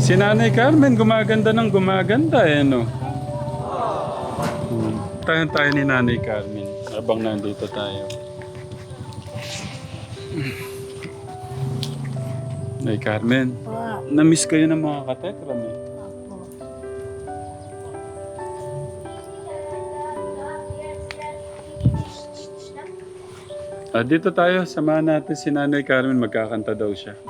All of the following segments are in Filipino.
Si Nanay Carmen, gumaganda ng gumaganda eh, no? Hmm. Tayo tayo ni Nanay Carmen habang nandito tayo. Nanay Carmen, na-miss kayo ng mga katekram eh. Ah, dito tayo, samahan natin si Nanay Carmen, magkakanta daw siya.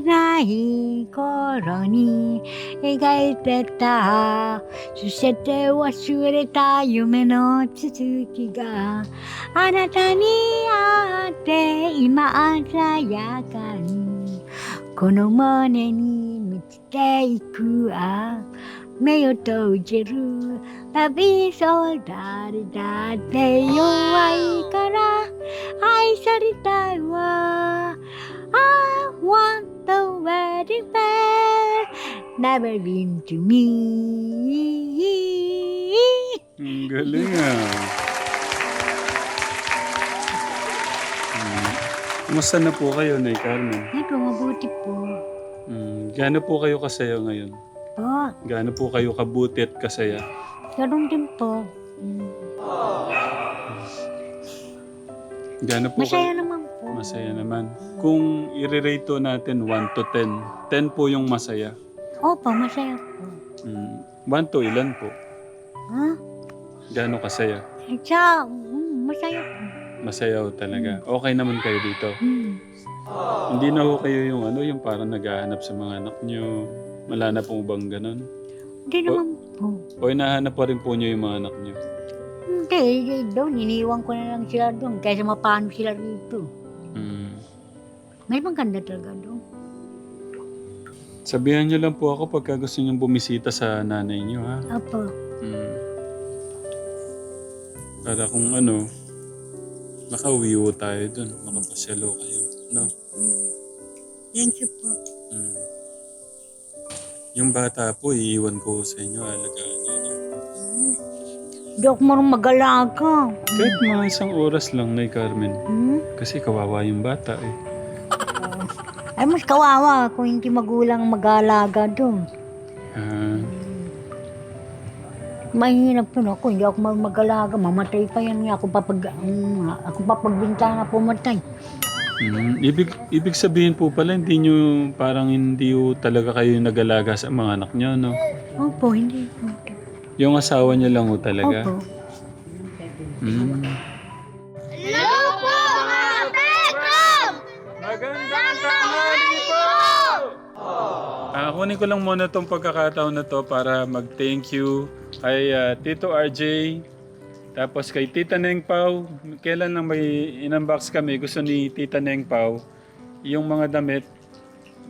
幼い頃に描いてたそして忘れた夢の続きがあなたに会って今鮮やかにこの胸に満ちていくわ。目を閉じる旅そう誰だって弱いから愛されたいわ。I want wedding bell never been to me Ang galing ah. Hmm. Kumusta na po kayo, Nay Carmen? Ito, mabuti po. Hmm. Gaano po kayo kasaya ngayon? Po, Gaano po kayo kabuti at kasaya? ganun din po. Mm. Gaano po Masaya kayo? Masaya naman. Kung i-rate natin 1 to 10, 10 po yung masaya. Opo, masaya po. Hmm. 1 to ilan po? Ha? Gaano kasaya? Siya, mm, masaya po. Masaya ho talaga. Okay naman kayo dito. Mm. Hindi na ho kayo yung ano, yung parang naghahanap sa mga anak nyo. Wala na pong bang ganun? Hindi naman po. O hinahanap pa rin po nyo yung mga anak nyo? Hindi, eh, doon, iniwan ko na lang sila doon. Kaysa mapano sila rito. Hmm. May maganda talaga doon. Sabihan nyo lang po ako pagka gusto nyo bumisita sa nanay nyo, ha? Opo. Hmm. Para kung ano, makauwi ho tayo dun. Makapasyalo kayo. No? Thank you po. Hmm. Yung bata po, iiwan ko sa inyo. Alagaan? Hindi ako marunong mag-alaga. Kahit mga isang oras lang, Nay Carmen. Hmm? Kasi kawawa yung bata eh. Ay, mas kawawa kung hindi magulang mag-aalaga doon. Ah, Mahirap yun ako, hindi ako marunong mag-alaga. Mamatay pa yan nga ako papag... Um, ako papagbinta na pumatay. mm, ibig, ibig sabihin po pala, hindi nyo, parang hindi ho talaga kayo nag-alaga sa mga anak nyo, no? Opo, hindi po. Yung asawa nyo lang ho talaga. Opo. Mm. Magandang tanghali po! Ah, kunin ko lang muna tong pagkakataon na to para mag-thank you kay ah, Tito RJ, tapos kay Tita Neng Pau. Kailan lang may inunbox kami, gusto ni Tita Neng Pau, yung mga damit,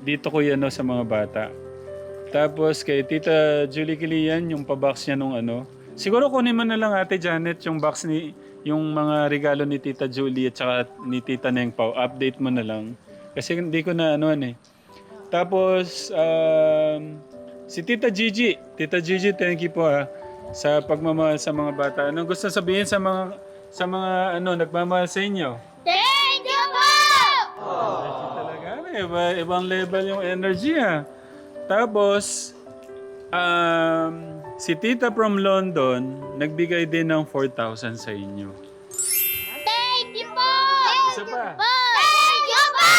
dito ko yan no, sa mga bata. Tapos kay Tita Julie Kilian, yung pa-box niya nung ano. Siguro kunin mo na lang Ate Janet yung box ni yung mga regalo ni Tita Julie at saka ni Tita Neng Pau. Update mo na lang. Kasi hindi ko na ano eh. Tapos um, si Tita Gigi. Tita Gigi, thank you po ha sa pagmamahal sa mga bata. Anong gusto sabihin sa mga sa mga ano nagmamahal sa inyo? Thank you po! Energy talaga. Iba, ibang level yung energy ha. Tapos, um, si Tita from London, nagbigay din ng 4,000 sa inyo. Thank you po! Isa pa. Thank you po!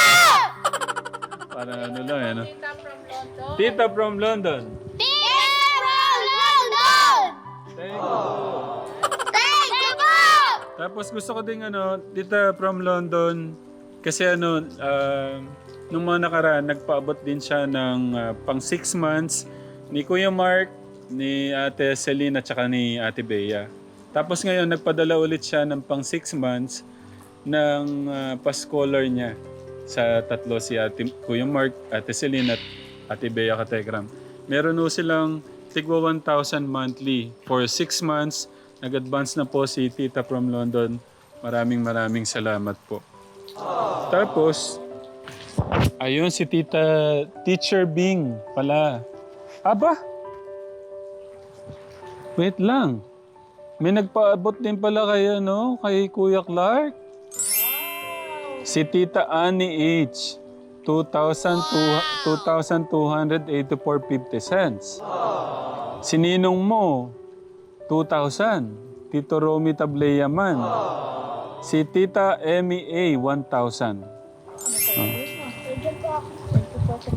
Para ano lang eh, no? Tita from London. Tita from London! Thank you. Thank you po! Tapos gusto ko din ano, Tita from London, kasi ano, um, nung mga nakaraan, nagpaabot din siya ng ah, pang 6 months ni Kuya Mark, ni Ate Celine at saka ni Ate Bea. Tapos ngayon, nagpadala ulit siya ng pang 6 months ng uh, pa-scholar niya sa tatlo si Ate, Kuya Mark, Ate Celine at Ate Bea Kategram. Meron ho silang tigwa 1,000 monthly for 6 months. Nag-advance na po si Tita from London. Maraming maraming salamat po. Tapos, ayun si Tita Teacher Bing pala. Aba! Wait lang. May nagpaabot din pala kay, ano, kay Kuya Clark. Si Tita Annie H. 2,200 2,284.50 cents. Si Ninong mo, 2,000. Tito Romy Tableyaman. Si Tita Emmy A, 1,000. Ah,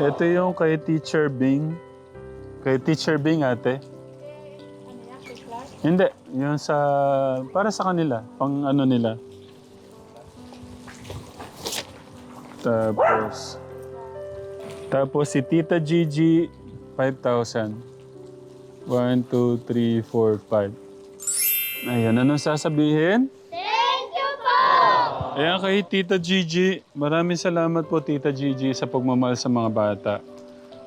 ito yung kay Teacher Bing. Kay Teacher Bing, ate. Hindi, yung sa... Para sa kanila, pang ano nila. Tapos... Tapos si Tita Gigi, 5,000. 1, 2, 3, 4, 5. Ayan, anong sasabihin? Thank you po! Ayan kay Tita Gigi, maraming salamat po Tita Gigi sa pagmamahal sa mga bata.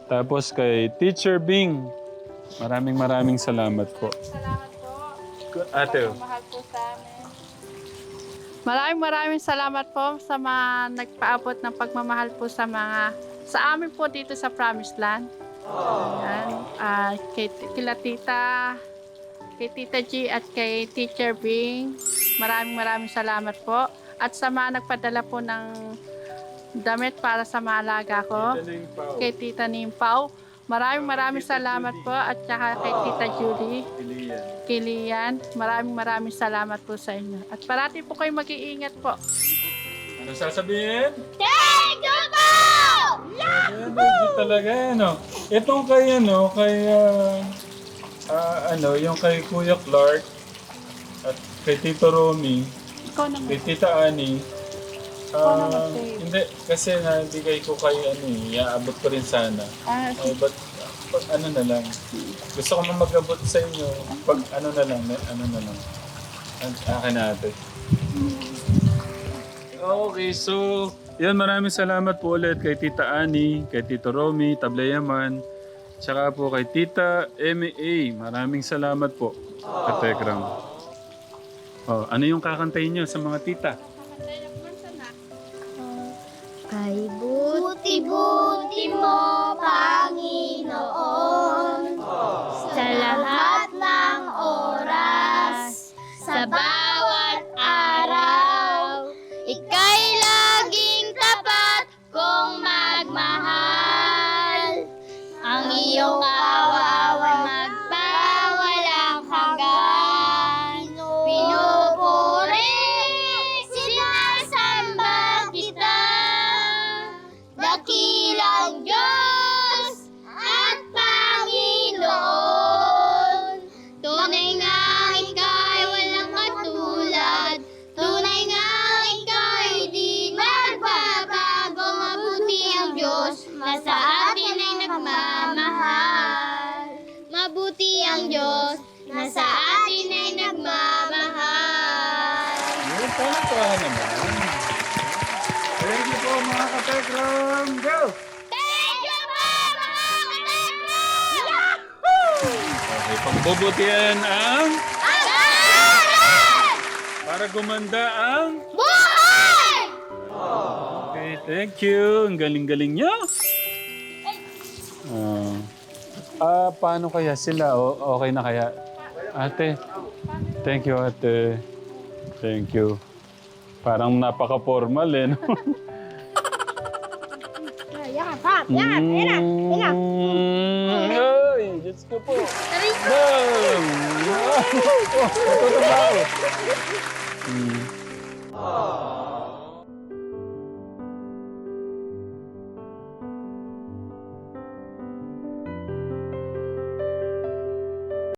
Tapos kay Teacher Bing, maraming maraming salamat po. Salamat po. Ate, oh. Mahal po sa amin. Maraming maraming salamat po sa mga nagpaabot ng pagmamahal po sa mga sa amin po dito sa Promised Land. Ayan. Ah, kay kila tita, kay Tita G at kay Teacher Bing. Maraming maraming salamat po. At sa mga nagpadala po ng damit para sa mga alaga ko kay Tita Nimpaw. Maraming maraming salamat po at saka kay Tita Julie, kay Lian. Maraming maraming salamat po sa inyo. At parati po kayo mag-iingat po. Ano sasabihin? Thank you po! Ayan, legit talaga yan, no? Itong kay, ano, kay, ah, ah, ano, yung kay Kuya Clark at kay Tito Romy, Ikaw naman. kay Tita Annie, ah, hindi, kasi nabigay ko kay, ano, eh, iaabot ko rin sana. Ah, Ay, but, pag ano na lang, gusto ko na mag-abot sa inyo, pag ano na lang, may- ano na lang, An- akin natin. Okay, so, yan maraming salamat po ulit kay Tita Ani, kay Tito Romy, Tablayaman, tsaka po kay Tita M.A. Maraming salamat po, Katekram. Oh, ano yung kakantayin nyo sa mga tita? Kay buti-buti mo, Panginoon, Pa naman? Thank you po mga Katekram! Go! Thank you po, mga katekram! Yahoo! Okay, pagbubutihan ang Ang para gumanda ang Buhay! Okay, thank you. Ang galing-galing niyo. Ah, ah, paano kaya sila? O, okay na kaya? Ate, thank you ate. Thank you. Parang napaka-formal eh. No? Yan, pap, yan, yan, yan. Mm, Ay, Diyos ko po. Bam! Ito ba? Mm.